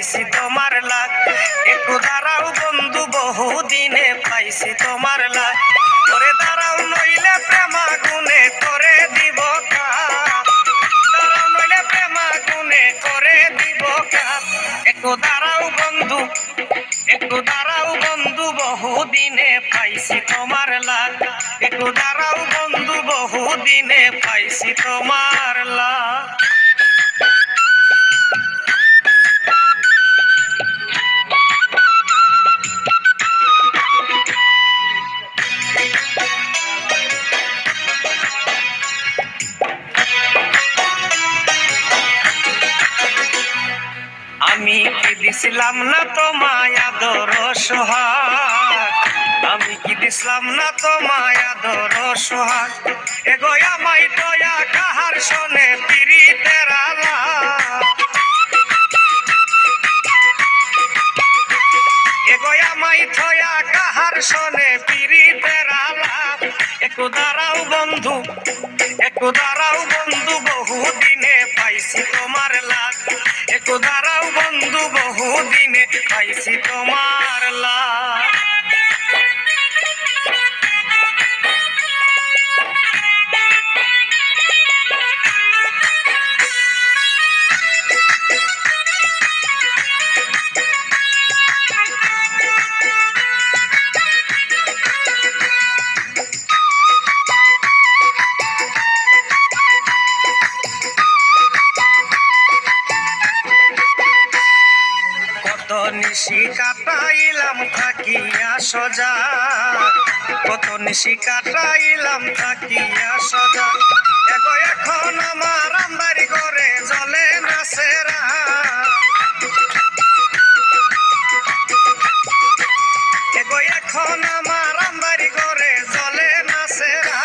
পাইছি তোমার লাগ একটু দাঁড়াও বন্ধু, বহুদিনে পাইছি তোমার লাগ তোরে দাঁড়াও নইলে প্রেমা গুনে করে দিব দাঁড়াও নইলে প্রেমা গুনে করে দিব একটু দাঁড়াও বন্ধু, একটু দাঁড়াও বন্ধু, বহুদিনে পাইছি তোমার লাগ একটু দাঁড়াও বন্ধু, বহুদিনে পাইছি তোমার লাগ দিছিলাম না তোমায় আদর সোহাগ। আমি কি দিছিলাম না তোমায় আদর সোহাগ? এগো আমাই দয়া কাহার শোনে থয়া কাহার শোনে পিরি তেরালা একটু দাঁড়াও বন্ধু একটু দাঁড়াও বন্ধু, বহুদিনে পাইছি তোমার লাগ একটু দাঁড়াও বন্ধু বহুদিনে পাইছি তোমার লাগ নিশি কাটাইলাম থাকিয়া সজা। কত নিশি কাটাইলাম থাকিয়া সজা। এগো এখন আমার আমবাড়ি করে জলে না সেরা এগো এখন আমার আমবাড়ি করে জলে না সেরা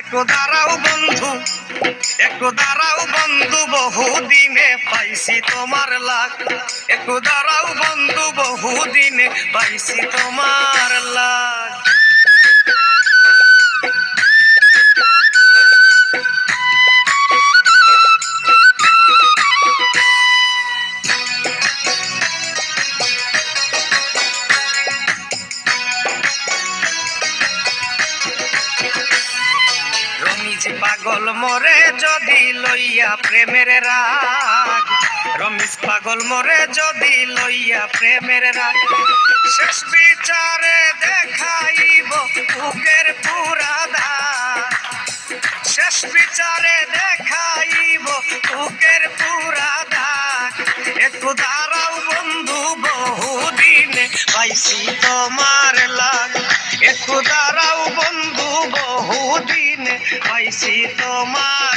একটু দাঁড়াও বন্ধু একটু দাঁড়াও বন্ধু বহুদিনে পাইছি তোমার লাগ। একটু দাঁড়াও বন্ধু বহুদিনে পাইছি তোমার লাগ। পাগল মরে যদি লইয়া প্রেমের রাগ। রমিজ পাগল মরে যদি লইয়া প্রেমের রাগ। শেষ বিচারে দেখাইব বুকের পুরা শেষ বিচারে দেখাইব বুকের পুরা একটু দাঁড়াও বন্ধু, বহুদিনে পাইছি তোমার লাগ। একটু দাঁড়াও বহুদিনে পাইছি তোমার